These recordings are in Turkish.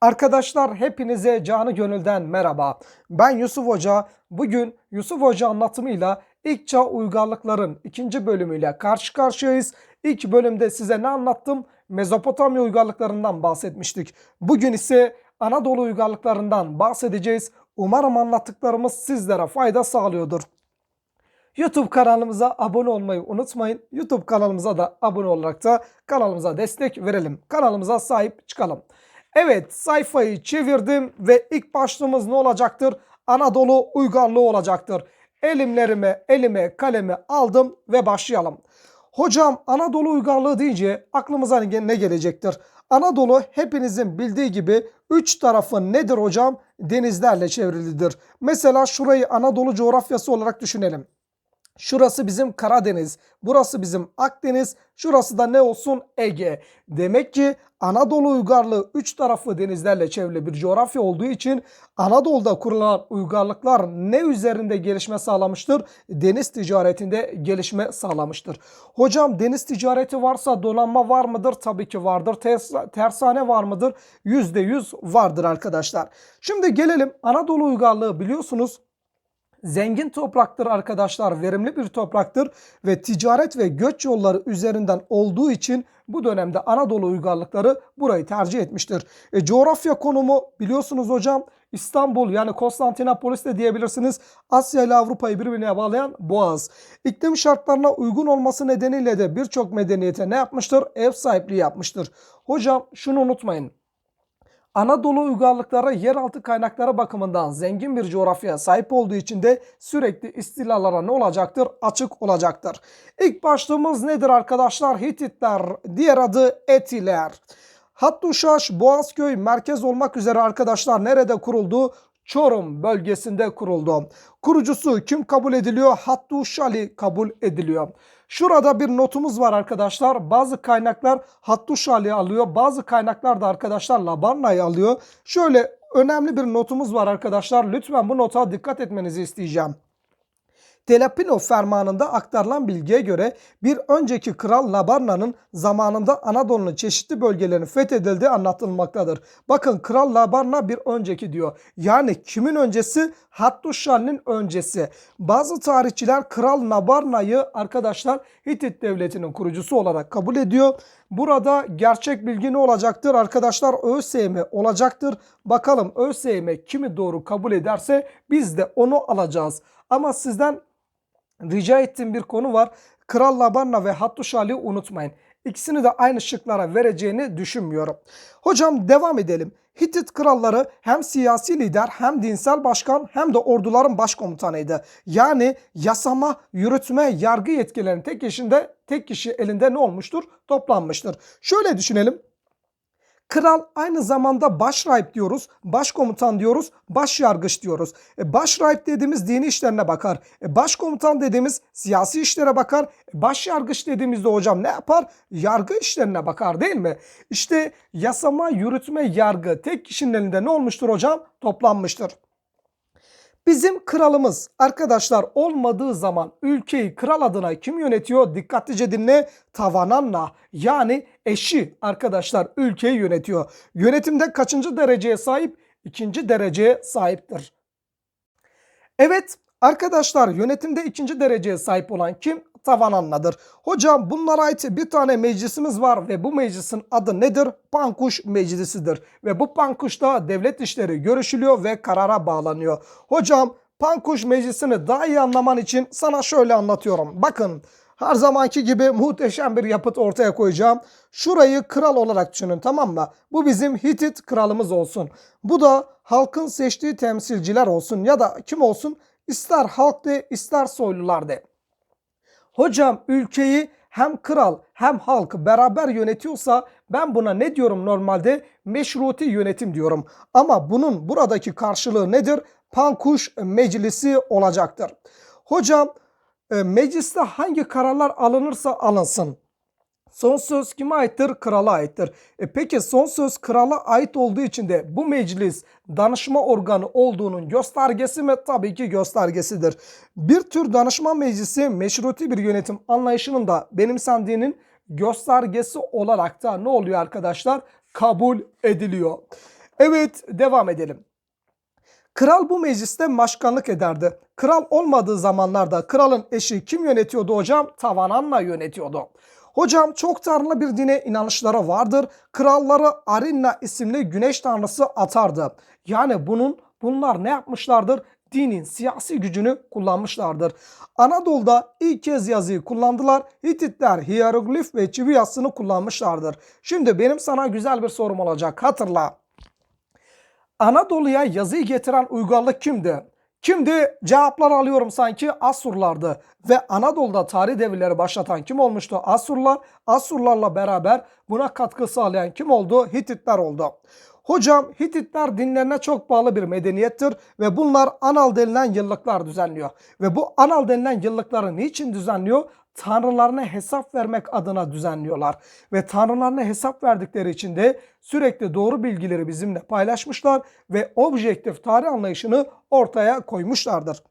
Arkadaşlar hepinize canı gönülden merhaba. Ben Yusuf Hoca. Bugün Yusuf Hoca anlatımıyla ilk çağ uygarlıkların ikinci bölümüyle karşı karşıyayız. İlk bölümde size ne anlattım? Mezopotamya uygarlıklarından bahsetmiştik. Bugün ise Anadolu uygarlıklarından bahsedeceğiz. Umarım anlattıklarımız sizlere fayda sağlıyordur. YouTube kanalımıza abone olmayı unutmayın. YouTube kanalımıza da abone olarak da kanalımıza destek verelim. Kanalımıza sahip çıkalım. Evet sayfayı çevirdim ve ilk başlığımız ne olacaktır? Anadolu uygarlığı olacaktır. Elimlerime, elime, kalemi aldım ve başlayalım. Hocam Anadolu uygarlığı deyince aklımıza ne gelecektir? Anadolu hepinizin bildiği gibi üç tarafı nedir hocam? Denizlerle çevrilidir. Mesela şurayı Anadolu coğrafyası olarak düşünelim. Şurası bizim Karadeniz, burası bizim Akdeniz, şurası da ne olsun Ege. Demek ki Anadolu uygarlığı üç taraflı denizlerle çevrili bir coğrafya olduğu için Anadolu'da kurulan uygarlıklar ne üzerinde gelişme sağlamıştır? Deniz ticaretinde gelişme sağlamıştır. Hocam deniz ticareti varsa donanma var mıdır? Tabii ki vardır. Ters- tersane var mıdır? %100 vardır arkadaşlar. Şimdi gelelim Anadolu uygarlığı biliyorsunuz zengin topraktır arkadaşlar, verimli bir topraktır ve ticaret ve göç yolları üzerinden olduğu için bu dönemde Anadolu uygarlıkları burayı tercih etmiştir. E, coğrafya konumu biliyorsunuz hocam İstanbul yani Konstantinopolis de diyebilirsiniz. Asya ile Avrupa'yı birbirine bağlayan boğaz. İklim şartlarına uygun olması nedeniyle de birçok medeniyete ne yapmıştır? Ev sahipliği yapmıştır. Hocam şunu unutmayın. Anadolu uygarlıkları yeraltı kaynakları bakımından zengin bir coğrafyaya sahip olduğu için de sürekli istilalara ne olacaktır? Açık olacaktır. İlk başlığımız nedir arkadaşlar? Hititler, diğer adı Etiler. Hattuşaş, Boğazköy merkez olmak üzere arkadaşlar nerede kuruldu? Çorum bölgesinde kuruldu. Kurucusu kim kabul ediliyor? Hattuşali kabul ediliyor. Şurada bir notumuz var arkadaşlar. Bazı kaynaklar Hattuşali'yi alıyor. Bazı kaynaklar da arkadaşlar Labarna'yı alıyor. Şöyle önemli bir notumuz var arkadaşlar. Lütfen bu nota dikkat etmenizi isteyeceğim. Telepino fermanında aktarılan bilgiye göre bir önceki kral Labarna'nın zamanında Anadolu'nun çeşitli bölgelerinin fethedildiği anlatılmaktadır. Bakın kral Labarna bir önceki diyor. Yani kimin öncesi? Hattuşali'nin öncesi. Bazı tarihçiler kral Labarna'yı arkadaşlar Hitit devletinin kurucusu olarak kabul ediyor. Burada gerçek bilgi ne olacaktır? Arkadaşlar ÖSYM olacaktır. Bakalım ÖSYM kimi doğru kabul ederse biz de onu alacağız. Ama sizden rica ettiğim bir konu var. Kral Labarna ve Hattuşali'yi unutmayın. İkisini de aynı şıklara vereceğini düşünmüyorum. Hocam devam edelim. Hitit kralları hem siyasi lider hem dinsel başkan hem de orduların başkomutanıydı. Yani yasama, yürütme, yargı yetkilerinin tek kişinde tek kişi elinde ne olmuştur? Toplanmıştır. Şöyle düşünelim. Kral aynı zamanda başrahip diyoruz, başkomutan diyoruz, başyargıç diyoruz. E, başrahip dediğimiz dini işlerine bakar. E, başkomutan dediğimiz siyasi işlere bakar. E, başyargıç dediğimizde hocam ne yapar? Yargı işlerine bakar değil mi? İşte yasama, yürütme, yargı tek kişinin elinde ne olmuştur hocam? Toplanmıştır. Bizim kralımız arkadaşlar olmadığı zaman ülkeyi kral adına kim yönetiyor? Dikkatlice dinle. Tavananna yani eşi arkadaşlar ülkeyi yönetiyor. Yönetimde kaçıncı dereceye sahip? İkinci dereceye sahiptir. Evet arkadaşlar yönetimde ikinci dereceye sahip olan kim? Tavanannadır. Hocam bunlara ait bir tane meclisimiz var ve bu meclisin adı nedir? Pankuş Meclisidir. Ve bu Pankuş'ta devlet işleri görüşülüyor ve karara bağlanıyor. Hocam Pankuş Meclisi'ni daha iyi anlaman için sana şöyle anlatıyorum. Bakın her zamanki gibi muhteşem bir yapıt ortaya koyacağım. Şurayı kral olarak düşünün tamam mı? Bu bizim Hitit kralımız olsun. Bu da halkın seçtiği temsilciler olsun ya da kim olsun? İster halk de ister soylular de. Hocam ülkeyi hem kral hem halk beraber yönetiyorsa ben buna ne diyorum normalde? Meşruti yönetim diyorum. Ama bunun buradaki karşılığı nedir? Pankuş meclisi olacaktır. Hocam e, mecliste hangi kararlar alınırsa alınsın. Son söz kime aittir? Krala aittir. E peki son söz krala ait olduğu için de bu meclis danışma organı olduğunun göstergesi mi? Tabii ki göstergesidir. Bir tür danışma meclisi meşruti bir yönetim anlayışının da benimsendiğinin göstergesi olarak da ne oluyor arkadaşlar? Kabul ediliyor. Evet devam edelim. Kral bu mecliste başkanlık ederdi. Kral olmadığı zamanlarda kralın eşi kim yönetiyordu hocam? Tavananna yönetiyordu. Hocam çok tanrılı bir dine inanışları vardır. Kralları Arinna isimli güneş tanrısı atardı. Yani bunun bunlar ne yapmışlardır? Dinin siyasi gücünü kullanmışlardır. Anadolu'da ilk kez yazıyı kullandılar. Hititler hieroglif ve çivi yazısını kullanmışlardır. Şimdi benim sana güzel bir sorum olacak. Hatırla. Anadolu'ya yazıyı getiren uygarlık kimdi? Kimdi? Cevaplar alıyorum sanki Asurlardı. Ve Anadolu'da tarih devirleri başlatan kim olmuştu? Asurlar. Asurlarla beraber buna katkı sağlayan kim oldu? Hititler oldu. Hocam Hititler dinlerine çok bağlı bir medeniyettir ve bunlar anal denilen yıllıklar düzenliyor. Ve bu anal denilen yıllıkları niçin düzenliyor? Tanrılarına hesap vermek adına düzenliyorlar. Ve tanrılarına hesap verdikleri için de sürekli doğru bilgileri bizimle paylaşmışlar ve objektif tarih anlayışını ortaya koymuşlardır.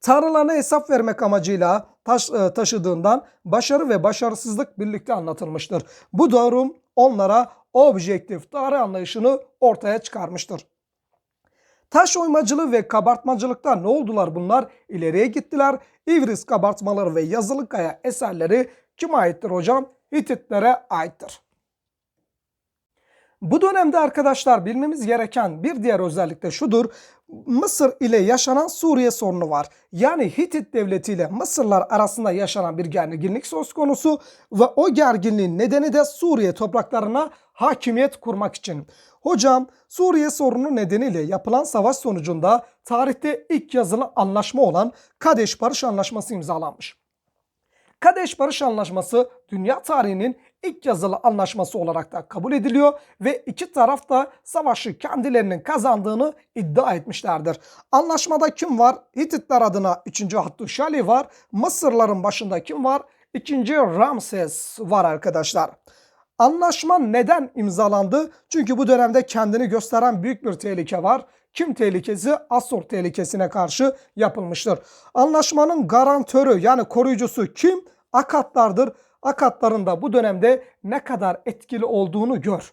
Tanrılarına hesap vermek amacıyla taş, e, taşıdığından başarı ve başarısızlık birlikte anlatılmıştır. Bu durum onlara objektif tarih anlayışını ortaya çıkarmıştır. Taş oymacılığı ve kabartmacılıkta ne oldular bunlar? İleriye gittiler. İvris kabartmaları ve yazılı kaya eserleri kime aittir hocam? Hititlere aittir. Bu dönemde arkadaşlar bilmemiz gereken bir diğer özellik de şudur. Mısır ile yaşanan Suriye sorunu var. Yani Hitit devleti ile Mısırlar arasında yaşanan bir gerginlik söz konusu ve o gerginliğin nedeni de Suriye topraklarına hakimiyet kurmak için. Hocam Suriye sorunu nedeniyle yapılan savaş sonucunda tarihte ilk yazılı anlaşma olan Kadeş Barış Anlaşması imzalanmış. Kadeş Barış Anlaşması dünya tarihinin ilk yazılı anlaşması olarak da kabul ediliyor ve iki taraf da savaşı kendilerinin kazandığını iddia etmişlerdir. Anlaşmada kim var? Hititler adına 3. Hattuşali var. Mısırların başında kim var? 2. Ramses var arkadaşlar. Anlaşma neden imzalandı? Çünkü bu dönemde kendini gösteren büyük bir tehlike var. Kim tehlikesi? Asur tehlikesine karşı yapılmıştır. Anlaşmanın garantörü yani koruyucusu kim? Akatlardır. Akatların da bu dönemde ne kadar etkili olduğunu gör.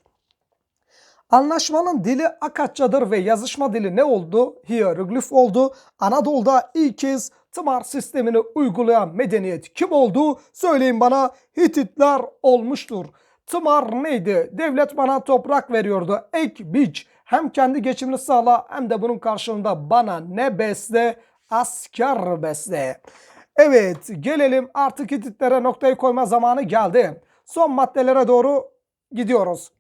Anlaşmanın dili Akatçadır ve yazışma dili ne oldu? Hieroglif oldu. Anadolu'da ilk kez tımar sistemini uygulayan medeniyet kim oldu? Söyleyin bana Hititler olmuştur. Tımar neydi? Devlet bana toprak veriyordu. Ek, biç. Hem kendi geçimini sağla hem de bunun karşılığında bana ne besle? Asker besle. Evet gelelim artık Hititlere noktayı koyma zamanı geldi. Son maddelere doğru gidiyoruz.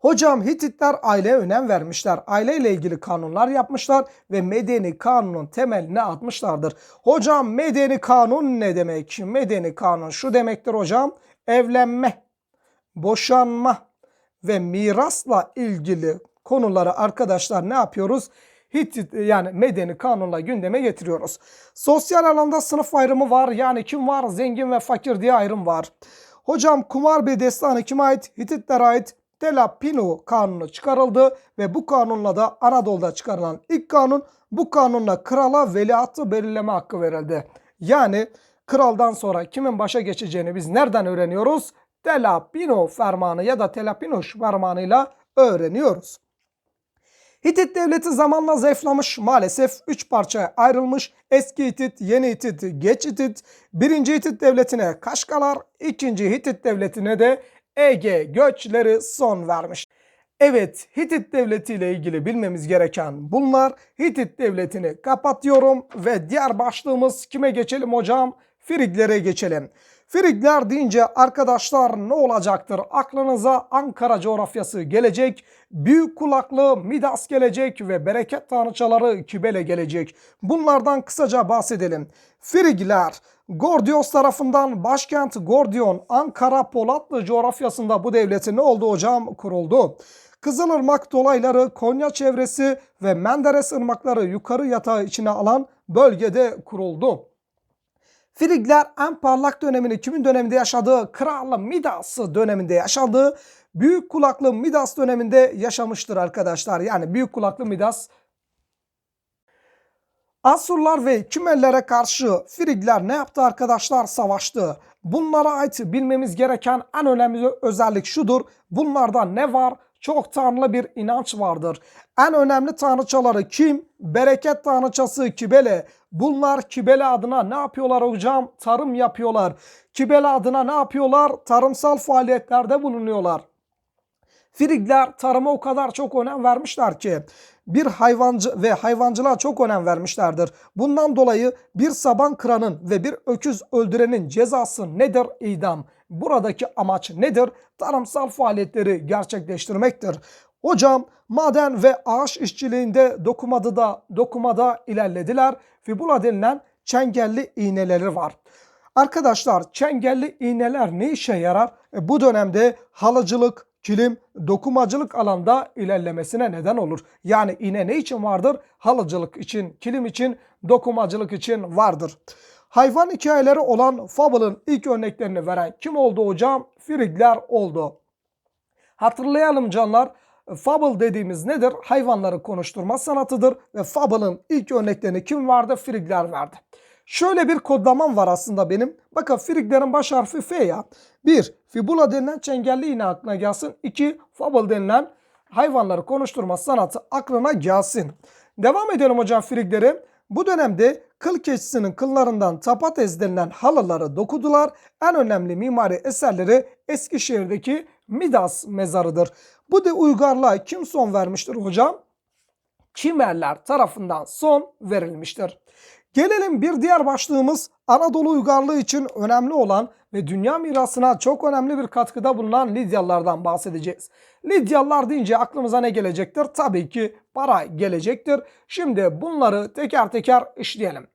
Hocam Hititler aileye önem vermişler. Aileyle ilgili kanunlar yapmışlar ve medeni kanunun temeline atmışlardır. Hocam medeni kanun ne demek? Medeni kanun şu demektir hocam. Evlenme, boşanma ve mirasla ilgili konuları arkadaşlar ne yapıyoruz? Hitit yani medeni kanunla gündeme getiriyoruz. Sosyal alanda sınıf ayrımı var. Yani kim var? Zengin ve fakir diye ayrım var. Hocam Kumar Bey destanı kime ait? Hititlere ait. Telapinu kanunu çıkarıldı ve bu kanunla da Anadolu'da çıkarılan ilk kanun bu kanunla krala veliahtı belirleme hakkı verildi. Yani kraldan sonra kimin başa geçeceğini biz nereden öğreniyoruz? Telapino fermanı ya da Telapinuş fermanıyla öğreniyoruz. Hitit devleti zamanla zayıflamış maalesef 3 parçaya ayrılmış. Eski Hitit, Yeni Hitit, Geç Hitit, 1. Hitit devletine Kaşkalar, 2. Hitit devletine de Ege göçleri son vermiş. Evet Hitit devleti ile ilgili bilmemiz gereken bunlar. Hitit devletini kapatıyorum ve diğer başlığımız kime geçelim hocam? Friglere geçelim. Frigler deyince arkadaşlar ne olacaktır? Aklınıza Ankara coğrafyası gelecek, büyük kulaklı Midas gelecek ve bereket tanrıçaları Kibele gelecek. Bunlardan kısaca bahsedelim. Frigler, Gordios tarafından başkent Gordion, Ankara Polatlı coğrafyasında bu devletin ne oldu hocam? Kuruldu. Kızılırmak dolayları, Konya çevresi ve Menderes ırmakları yukarı yatağı içine alan bölgede kuruldu. Frigler en parlak dönemini kimin döneminde yaşadığı? Kral Midas döneminde yaşadığı büyük kulaklı Midas döneminde yaşamıştır arkadaşlar. Yani büyük kulaklı Midas Asurlar ve Kümellere karşı Frigler ne yaptı arkadaşlar? Savaştı. Bunlara ait bilmemiz gereken en önemli özellik şudur. Bunlarda ne var? Çok tanrılı bir inanç vardır. En önemli tanrıçaları kim? Bereket tanrıçası Kibele. Bunlar Kibele adına ne yapıyorlar hocam? Tarım yapıyorlar. Kibele adına ne yapıyorlar? Tarımsal faaliyetlerde bulunuyorlar. Frigler tarıma o kadar çok önem vermişler ki bir hayvancı ve hayvancılığa çok önem vermişlerdir. Bundan dolayı bir saban kıranın ve bir öküz öldürenin cezası nedir? İdam. Buradaki amaç nedir? Tarımsal faaliyetleri gerçekleştirmektir. Hocam maden ve ağaç işçiliğinde dokumada da dokumada ilerlediler. Fibula denilen çengelli iğneleri var. Arkadaşlar çengelli iğneler ne işe yarar? E, bu dönemde halıcılık, kilim, dokumacılık alanda ilerlemesine neden olur. Yani iğne ne için vardır? Halıcılık için, kilim için, dokumacılık için vardır. Hayvan hikayeleri olan Fable'ın ilk örneklerini veren kim oldu hocam? Frigler oldu. Hatırlayalım canlar. Fable dediğimiz nedir? Hayvanları konuşturma sanatıdır ve Fable'ın ilk örneklerini kim vardı? Frigler verdi. Şöyle bir kodlamam var aslında benim. Bakın Friglerin baş harfi F ya. 1. Fibula denilen çengelli iğne aklına gelsin. 2. Fable denilen hayvanları konuşturma sanatı aklına gelsin. Devam edelim hocam Frigleri. Bu dönemde kıl keçisinin kıllarından tapatez denilen halıları dokudular. En önemli mimari eserleri Eskişehir'deki Midas mezarıdır. Bu de uygarlığa kim son vermiştir hocam? Kimerler tarafından son verilmiştir. Gelelim bir diğer başlığımız Anadolu uygarlığı için önemli olan ve dünya mirasına çok önemli bir katkıda bulunan Lidyalılardan bahsedeceğiz. Lidyalılar deyince aklımıza ne gelecektir? Tabii ki para gelecektir. Şimdi bunları teker teker işleyelim.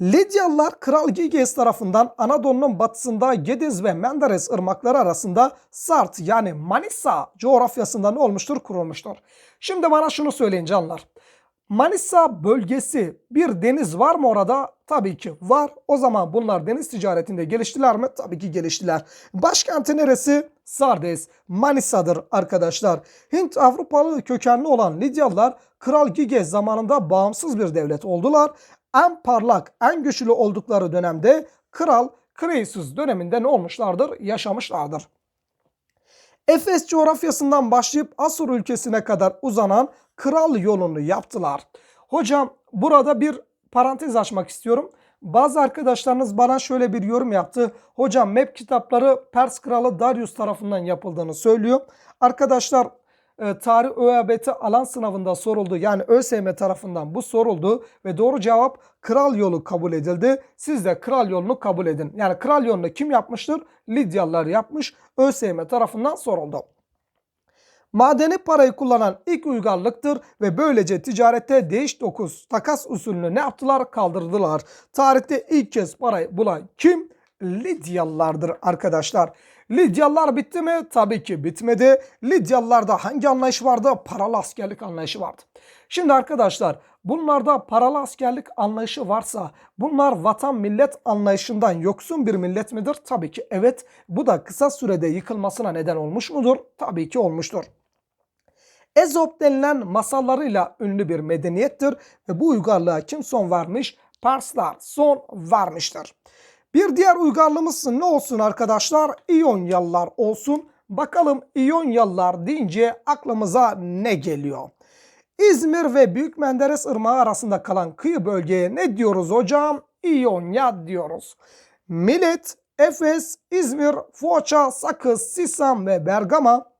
Lidyalılar Kral Giges tarafından Anadolu'nun batısında Gediz ve Menderes ırmakları arasında Sart yani Manisa coğrafyasında ne olmuştur? Kurulmuştur. Şimdi bana şunu söyleyin canlar. Manisa bölgesi bir deniz var mı orada? Tabii ki var. O zaman bunlar deniz ticaretinde geliştiler mi? Tabii ki geliştiler. Başkenti neresi? Sardes, Manisa'dır arkadaşlar. Hint Avrupalı kökenli olan Lidyalılar Kral Giges zamanında bağımsız bir devlet oldular. En parlak, en güçlü oldukları dönemde Kral Kreysus döneminde ne olmuşlardır? Yaşamışlardır. Efes coğrafyasından başlayıp Asur ülkesine kadar uzanan kral yolunu yaptılar. Hocam burada bir parantez açmak istiyorum. Bazı arkadaşlarınız bana şöyle bir yorum yaptı. Hocam map kitapları Pers kralı Darius tarafından yapıldığını söylüyor. Arkadaşlar e, tarih ÖABT alan sınavında soruldu. Yani ÖSYM tarafından bu soruldu ve doğru cevap kral yolu kabul edildi. Siz de kral yolunu kabul edin. Yani kral yolunu kim yapmıştır? Lidyalılar yapmış. ÖSYM tarafından soruldu. Madeni parayı kullanan ilk uygarlıktır ve böylece ticarette değiş dokuz takas usulünü ne yaptılar? Kaldırdılar. Tarihte ilk kez parayı bulan kim? Lidyalılardır arkadaşlar. Lidyalılar bitti mi? Tabii ki bitmedi. Lidyalılarda hangi anlayış vardı? Paralı askerlik anlayışı vardı. Şimdi arkadaşlar bunlarda paralı askerlik anlayışı varsa bunlar vatan millet anlayışından yoksun bir millet midir? Tabii ki evet. Bu da kısa sürede yıkılmasına neden olmuş mudur? Tabii ki olmuştur. Ezop denilen masallarıyla ünlü bir medeniyettir ve bu uygarlığa kim son vermiş? Parslar son vermiştir. Bir diğer uygarlığımız ne olsun arkadaşlar? İyonyalılar olsun. Bakalım İyonyalılar deyince aklımıza ne geliyor? İzmir ve Büyük Menderes Irmağı arasında kalan kıyı bölgeye ne diyoruz hocam? İyonya diyoruz. Milet, Efes, İzmir, Foça, Sakız, Sisam ve Bergama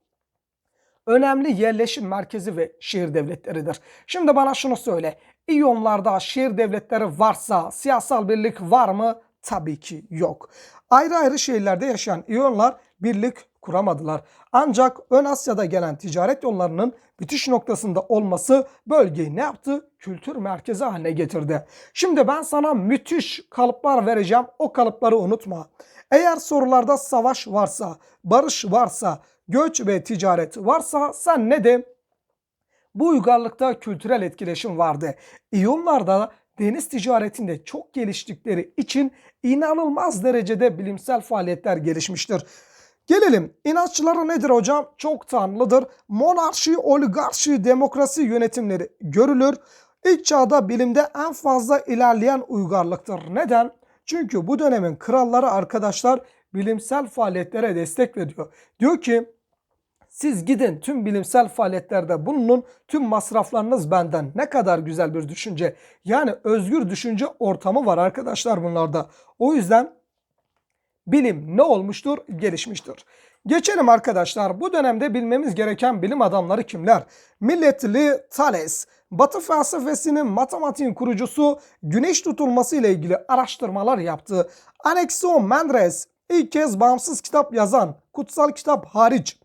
önemli yerleşim merkezi ve şehir devletleridir. Şimdi bana şunu söyle. İyonlarda şehir devletleri varsa siyasal birlik var mı? Tabii ki yok. Ayrı ayrı şehirlerde yaşayan İyonlar birlik kuramadılar. Ancak Ön Asya'da gelen ticaret yollarının bitiş noktasında olması bölgeyi ne yaptı? Kültür merkezi haline getirdi. Şimdi ben sana müthiş kalıplar vereceğim. O kalıpları unutma. Eğer sorularda savaş varsa, barış varsa, göç ve ticaret varsa sen ne de? Bu uygarlıkta kültürel etkileşim vardı. İyonlarda deniz ticaretinde çok geliştikleri için inanılmaz derecede bilimsel faaliyetler gelişmiştir. Gelelim inançları nedir hocam? Çok tanrılıdır. Monarşi, oligarşi, demokrasi yönetimleri görülür. İlk çağda bilimde en fazla ilerleyen uygarlıktır. Neden? Çünkü bu dönemin kralları arkadaşlar bilimsel faaliyetlere destek veriyor. Diyor ki Siz gidin tüm bilimsel faaliyetlerde bulunun. Tüm masraflarınız benden. Ne kadar güzel bir düşünce. Yani özgür düşünce ortamı var arkadaşlar bunlarda. O yüzden bilim ne olmuştur? Gelişmiştir. Geçelim arkadaşlar. Bu dönemde bilmemiz gereken bilim adamları kimler? Milletli Thales, Batı felsefesinin matematiğin kurucusu güneş tutulması ile ilgili araştırmalar yaptı. Anaximandres ilk kez bağımsız kitap yazan, kutsal kitap hariç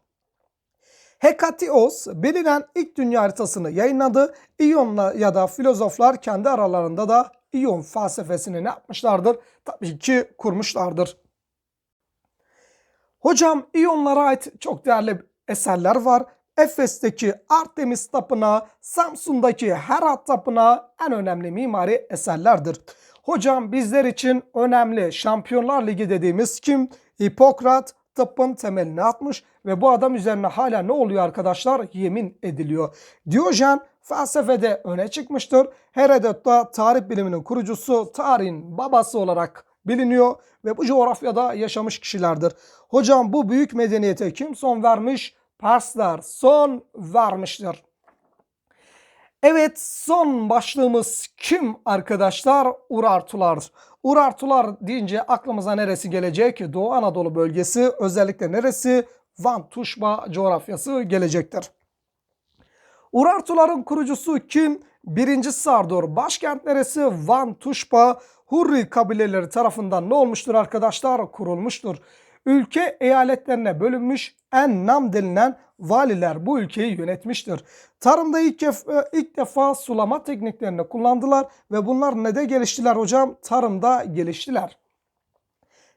Hekatios bilinen ilk dünya haritasını yayınladı. İyonla ya da filozoflar kendi aralarında da İyon felsefesini ne yapmışlardır? Tabii ki kurmuşlardır. Hocam İyonlara ait çok değerli eserler var. Efes'teki Artemis Tapınağı, Samsun'daki Herat Tapınağı en önemli mimari eserlerdir. Hocam bizler için önemli Şampiyonlar Ligi dediğimiz kim? Hipokrat tıbbın temelini atmış ve bu adam üzerine hala ne oluyor arkadaşlar? Yemin ediliyor. Diyojen felsefede öne çıkmıştır. Herodot da tarih biliminin kurucusu, tarihin babası olarak biliniyor ve bu coğrafyada yaşamış kişilerdir. Hocam bu büyük medeniyete kim son vermiş? Persler son vermiştir. Evet son başlığımız kim arkadaşlar? Urartular. Urartular deyince aklımıza neresi gelecek? Doğu Anadolu bölgesi özellikle neresi? Van Tuşba coğrafyası gelecektir. Urartuların kurucusu kim? Birinci Sardor. Başkent neresi? Van Tuşba. Hurri kabileleri tarafından ne olmuştur arkadaşlar? Kurulmuştur. Ülke eyaletlerine bölünmüş en nam denilen valiler bu ülkeyi yönetmiştir. Tarımda ilk, kef- ilk defa sulama tekniklerini kullandılar ve bunlar ne de geliştiler hocam? Tarımda geliştiler.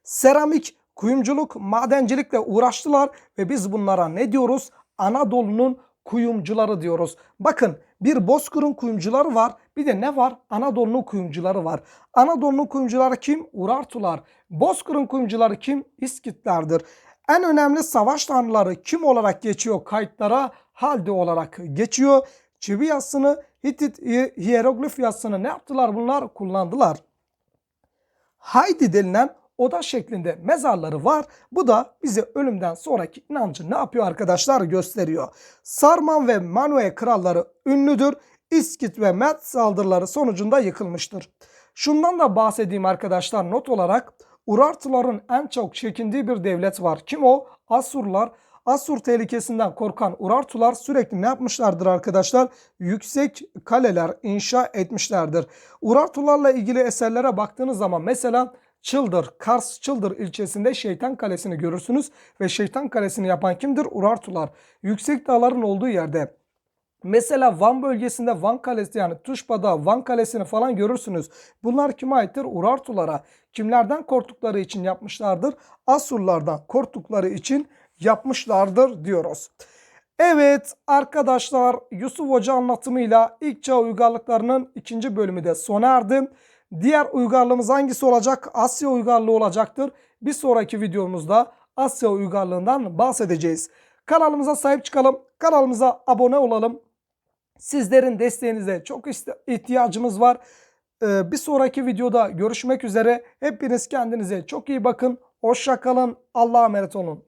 Seramik, kuyumculuk, madencilikle uğraştılar ve biz bunlara ne diyoruz? Anadolu'nun kuyumcuları diyoruz. Bakın bir Bozkır'ın kuyumcuları var. Bir de ne var? Anadolu'nun kuyumcuları var. Anadolu'nun kuyumcuları kim? Urartular. Bozkır'ın kuyumcuları kim? İskitlerdir. En önemli savaş tanrıları kim olarak geçiyor kayıtlara? Halde olarak geçiyor. Çivi yazısını, Hitit hieroglif yazısını ne yaptılar bunlar? Kullandılar. Haydi denilen oda şeklinde mezarları var. Bu da bize ölümden sonraki inancı ne yapıyor arkadaşlar gösteriyor. Sarman ve Manue kralları ünlüdür. İskit ve Met saldırıları sonucunda yıkılmıştır. Şundan da bahsedeyim arkadaşlar not olarak. Urartuların en çok çekindiği bir devlet var. Kim o? Asurlar. Asur tehlikesinden korkan Urartular sürekli ne yapmışlardır arkadaşlar? Yüksek kaleler inşa etmişlerdir. Urartularla ilgili eserlere baktığınız zaman mesela Çıldır, Kars Çıldır ilçesinde Şeytan Kalesi'ni görürsünüz ve Şeytan Kalesi'ni yapan kimdir? Urartular. Yüksek dağların olduğu yerde Mesela Van bölgesinde Van Kalesi yani Tuşba'da Van Kalesi'ni falan görürsünüz. Bunlar kime aittir? Urartulara. Kimlerden korktukları için yapmışlardır? Asurlardan korktukları için yapmışlardır diyoruz. Evet arkadaşlar Yusuf Hoca anlatımıyla ilk çağ uygarlıklarının ikinci bölümü de sona erdi. Diğer uygarlığımız hangisi olacak? Asya uygarlığı olacaktır. Bir sonraki videomuzda Asya uygarlığından bahsedeceğiz. Kanalımıza sahip çıkalım. Kanalımıza abone olalım. Sizlerin desteğinize çok ihtiyacımız var. Ee, bir sonraki videoda görüşmek üzere. Hepiniz kendinize çok iyi bakın. Hoşça kalın. Allah'a emanet olun.